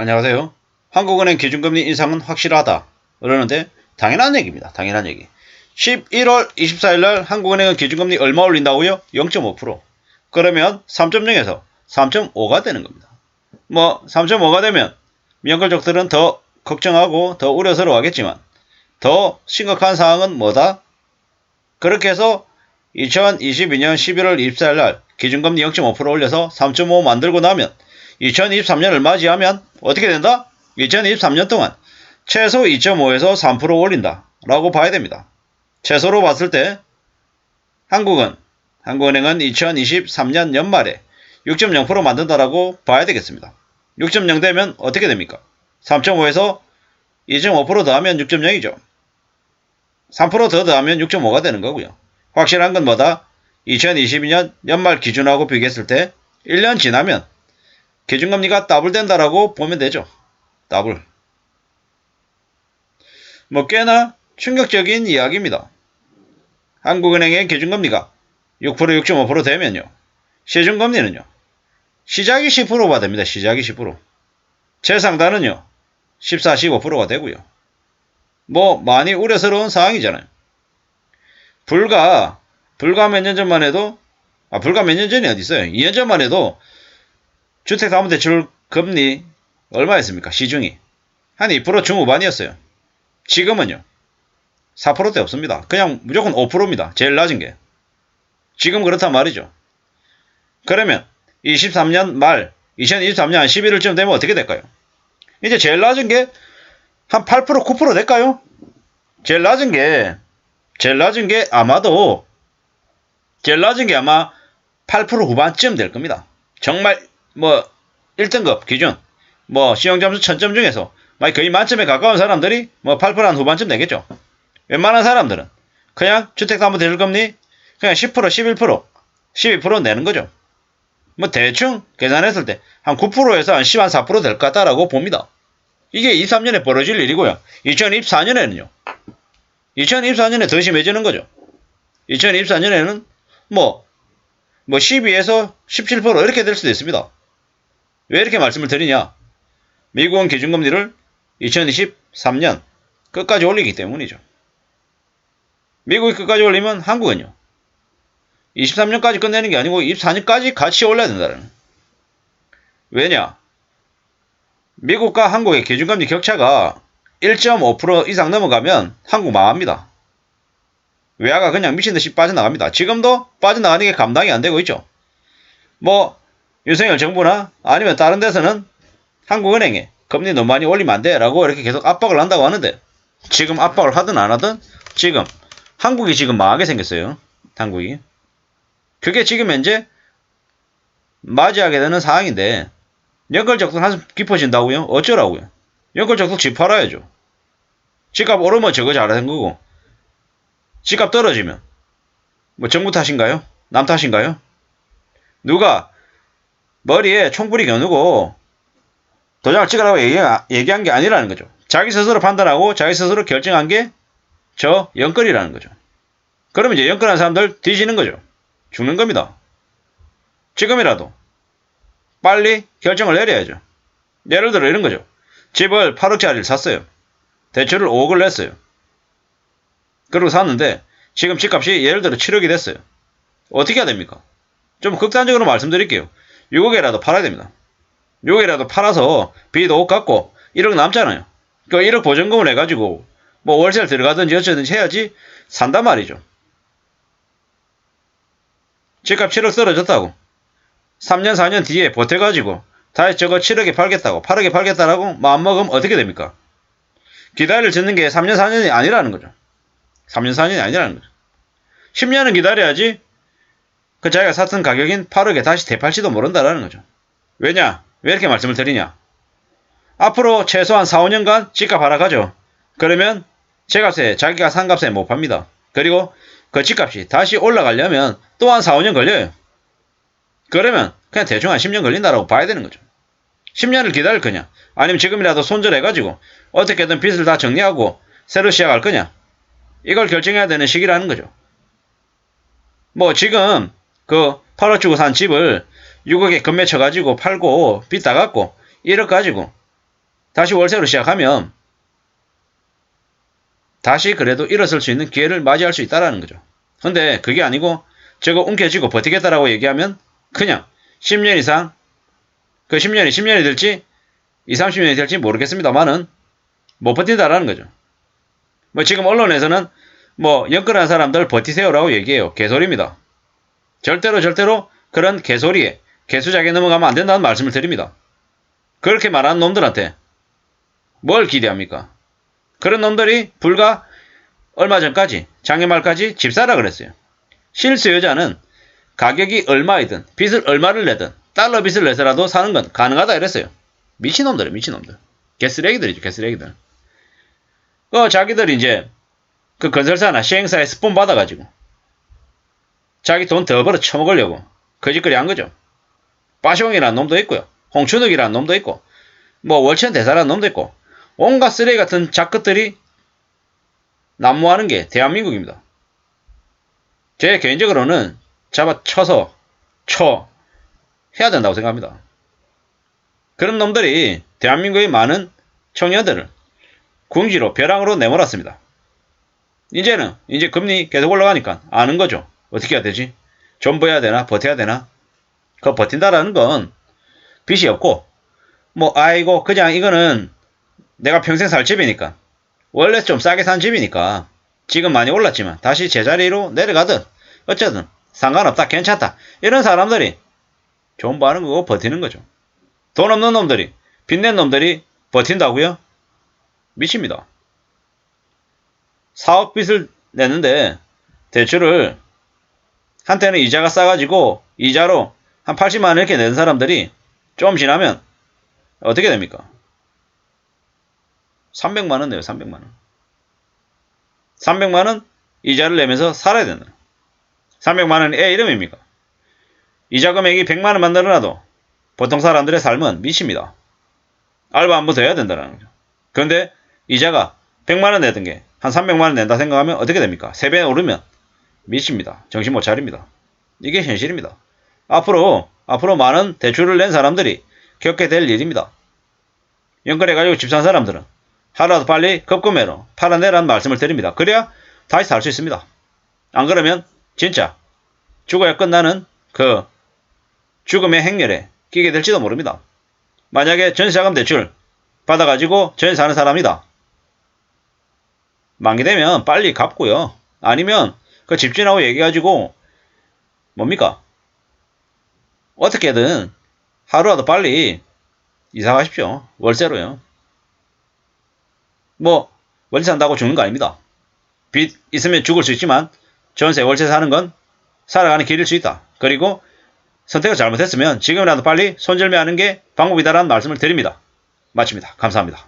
안녕하세요. 한국은행 기준금리 인상은 확실하다. 그러는데 당연한 얘기입니다. 당연한 얘기. 11월 24일 날 한국은행은 기준금리 얼마 올린다고요? 0.5%. 그러면 3.0에서 3.5가 되는 겁니다. 뭐 3.5가 되면 미연걸족들은 더 걱정하고 더 우려스러워하겠지만 더 심각한 사항은 뭐다? 그렇게 해서 2022년 11월 24일 날 기준금리 0.5% 올려서 3.5 만들고 나면 2023년을 맞이하면 어떻게 된다? 2023년 동안 최소 2.5에서 3% 올린다 라고 봐야 됩니다. 최소로 봤을 때 한국은 한국은행은 2023년 연말에 6.0% 만든다라고 봐야 되겠습니다. 6.0 되면 어떻게 됩니까? 3.5에서 2.5% 더하면 6.0이죠. 3%더 더하면 6.5가 되는 거고요. 확실한 건 뭐다? 2022년 연말 기준하고 비교했을 때 1년 지나면 기준금리가 더블된다라고 보면 되죠. 더블. 뭐 꽤나 충격적인 이야기입니다. 한국은행의 기준금리가 6% 6.5% 되면요. 시중금리는요. 시작이 10%가 됩니다. 시작이 10%. 최상단은요. 14, 15%가 되고요. 뭐 많이 우려스러운 상황이잖아요. 불과 불과 몇 년 전만 해도 아 불과 몇 년 전이 어디 있어요? 2년 전만 해도 주택담보대출 금리 얼마였습니까? 시중이 한 2% 중후반이었어요. 지금은요. 4%대 없습니다. 그냥 무조건 5%입니다. 제일 낮은 게. 지금 그렇단 말이죠. 그러면 23년 말 2023년 11월쯤 되면 어떻게 될까요? 이제 제일 낮은 게 한 8% 9% 될까요? 제일 낮은 게 제일 낮은 게 아마도 제일 낮은 게 아마 8% 후반쯤 될 겁니다. 정말 뭐 1등급 기준 뭐 시험 점수 1000점 중에서 거의 만점에 가까운 사람들이 뭐 8%한 후반쯤 내겠죠. 웬만한 사람들은 그냥 주택담보 대출금리 그냥 10% 11% 12% 내는 거죠. 뭐 대충 계산했을 때 한 9%에서 한 10, 한 4%될 것 같다라고 봅니다. 이게 23년에 벌어질 일이고요. 2024년에는요. 2024년에 더 심해지는 거죠. 2024년에는 뭐, 뭐 12에서 17% 이렇게 될 수도 있습니다. 왜 이렇게 말씀을 드리냐? 미국은 기준금리를 2023년 끝까지 올리기 때문이죠. 미국이 끝까지 올리면 한국은요. 23년까지 끝내는 게 아니고 24년까지 같이 올려야 된다는. 왜냐? 미국과 한국의 기준금리 격차가 1.5% 이상 넘어가면 한국 망합니다. 외화가 그냥 미친듯이 빠져나갑니다. 지금도 빠져나가는 게 감당이 안 되고 있죠. 뭐 윤석열 정부나 아니면 다른 데서는 한국은행에 금리 너무 많이 올리면 안 돼 라고 이렇게 계속 압박을 한다고 하는데 지금 압박을 하든 안 하든 지금 한국이 지금 망하게 생겼어요. 한국이. 그게 지금 현재 맞이하게 되는 상황인데 연결적도 한숨 깊어진다고요? 어쩌라고요? 연결적도 집 팔아야죠. 집값 오르면 저거 잘하는 거고 집값 떨어지면 뭐 정부 탓인가요? 남 탓인가요? 누가 머리에 총불이 겨누고 도장을 찍으라고 얘기, 한게 아니라는 거죠. 자기 스스로 판단하고 자기 스스로 결정한 게저 연끌이라는 거죠. 그러면 이제 연끌한 사람들 뒤지는 거죠. 죽는 겁니다. 지금이라도 빨리 결정을 내려야죠. 예를 들어 이런 거죠. 집을 8억짜리를 샀어요. 대출을 5억을 냈어요. 그리고 샀는데 지금 집값이 예를 들어 7억이 됐어요. 어떻게 해야 됩니까? 좀 극단적으로 말씀드릴게요. 6억이라도 팔아야 됩니다. 6억이라도 팔아서 빚 5억 갖고 1억 남잖아요. 그 1억 보증금을 해가지고 뭐 월세를 들어가든지 어쩌든지 해야지 산단 말이죠. 집값 7억 떨어졌다고. 3년 4년 뒤에 보태가지고 다시 저거 7억에 팔겠다고 8억에 팔겠다라고 마음먹으면 어떻게 됩니까? 기다릴 짓는 게 3년 4년이 아니라는 거죠. 3년 4년이 아니라는 거죠. 10년은 기다려야지 그 자기가 샀던 가격인 8억에 다시 되팔지도 모른다라는 거죠. 왜냐? 왜 이렇게 말씀을 드리냐? 앞으로 최소한 4, 5년간 집값 하락하죠. 그러면 제 값에 자기가 산 값에 못 팝니다. 그리고 그 집값이 다시 올라가려면 또한 4, 5년 걸려요. 그러면 그냥 대충 한 10년 걸린다라고 봐야 되는 거죠. 10년을 기다릴 거냐? 아니면 지금이라도 손절해가지고 어떻게든 빚을 다 정리하고 새로 시작할 거냐? 이걸 결정해야 되는 시기라는 거죠. 뭐 지금 그 8억 주고 산 집을 6억에 금매쳐 가지고 팔고 빚 다 갚고 1억 가지고 다시 월세로 시작하면 다시 그래도 일어설 수 있는 기회를 맞이할 수 있다라는 거죠. 근데 그게 아니고 저거 움켜쥐고 버티겠다라고 얘기하면 그냥 10년 이상 그 10년이 10년이 될지 20, 30년이 될지 모르겠습니다만은 못 버틴다라는 거죠. 뭐 지금 언론에서는 뭐 연끌한 사람들 버티세요라고 얘기해요. 개소리입니다. 절대로 절대로 그런 개소리에 개수작에 넘어가면 안 된다는 말씀을 드립니다. 그렇게 말하는 놈들한테 뭘 기대합니까? 그런 놈들이 불과 얼마 전까지 작년 말까지 집 사라 그랬어요. 실수요자는 가격이 얼마이든 빚을 얼마를 내든 달러 빚을 내서라도 사는 건 가능하다 이랬어요. 미친놈들이 미친놈들. 개쓰레기들이죠 개쓰레기들. 그 자기들 이제 그 건설사나 시행사에 스폰 받아가지고 자기 돈 더 벌어 처먹으려고 거짓거리 한 거죠. 빠숑이라는 놈도 있고요. 홍춘욱이라는 놈도 있고 뭐 월천 대사라는 놈도 있고 온갖 쓰레기 같은 작것들이 난무하는 게 대한민국입니다. 제 개인적으로는 잡아 쳐서 쳐 해야 된다고 생각합니다. 그런 놈들이 대한민국의 많은 청년들을 궁지로 벼랑으로 내몰았습니다. 이제는 이제 금리 계속 올라가니까 아는 거죠. 어떻게 해야 되지? 존버해야 되나 버텨야 되나? 그 버틴다라는 건 빚이 없고 뭐 아이고 그냥 이거는 내가 평생 살 집이니까 원래 좀 싸게 산 집이니까 지금 많이 올랐지만 다시 제자리로 내려가든 어쩌든 상관없다 괜찮다 이런 사람들이 존버하는 거고 버티는 거죠. 돈 없는 놈들이 빚낸 놈들이 버틴다고요? 미칩니다. 사억 빚을 내는데 대출을 한때는 이자가 싸가지고 이자로 한 80만 원 이렇게 낸 사람들이 좀 지나면 어떻게 됩니까? 300만 원 내요, 300만 원. 300만 원 이자를 내면서 살아야 된다. 300만 원이 애 이름입니까? 이자 금액이 100만 원만 늘어나도 보통 사람들의 삶은 미칩니다. 알바 한 번 더 해야 된다는 거죠. 그런데 이자가 100만 원 내던 게 한 300만 원 낸다 생각하면 어떻게 됩니까? 3배 오르면 미칩니다. 정신 못 차립니다. 이게 현실입니다. 앞으로 앞으로 많은 대출을 낸 사람들이 겪게 될 일입니다. 연끌해가지고 집 산 사람들은 하루라도 빨리 급구매로 팔아내라는 말씀을 드립니다. 그래야 다시 살 수 있습니다. 안 그러면 진짜 죽어야 끝나는 그 죽음의 행렬에 끼게 될지도 모릅니다. 만약에 전세자금 대출 받아가지고 전세 사는 사람이다. 만기 되면 빨리 갚고요. 아니면 그 집주인하고 얘기해가지고 뭡니까? 어떻게든 하루라도 빨리 이사 가십시오. 월세로요. 뭐 월세 산다고 죽는 거 아닙니다. 빚 있으면 죽을 수 있지만 전세 월세 사는 건 살아가는 길일 수 있다. 그리고 선택을 잘못했으면 지금이라도 빨리 손절매하는 게 방법이다라는 말씀을 드립니다. 마칩니다. 감사합니다.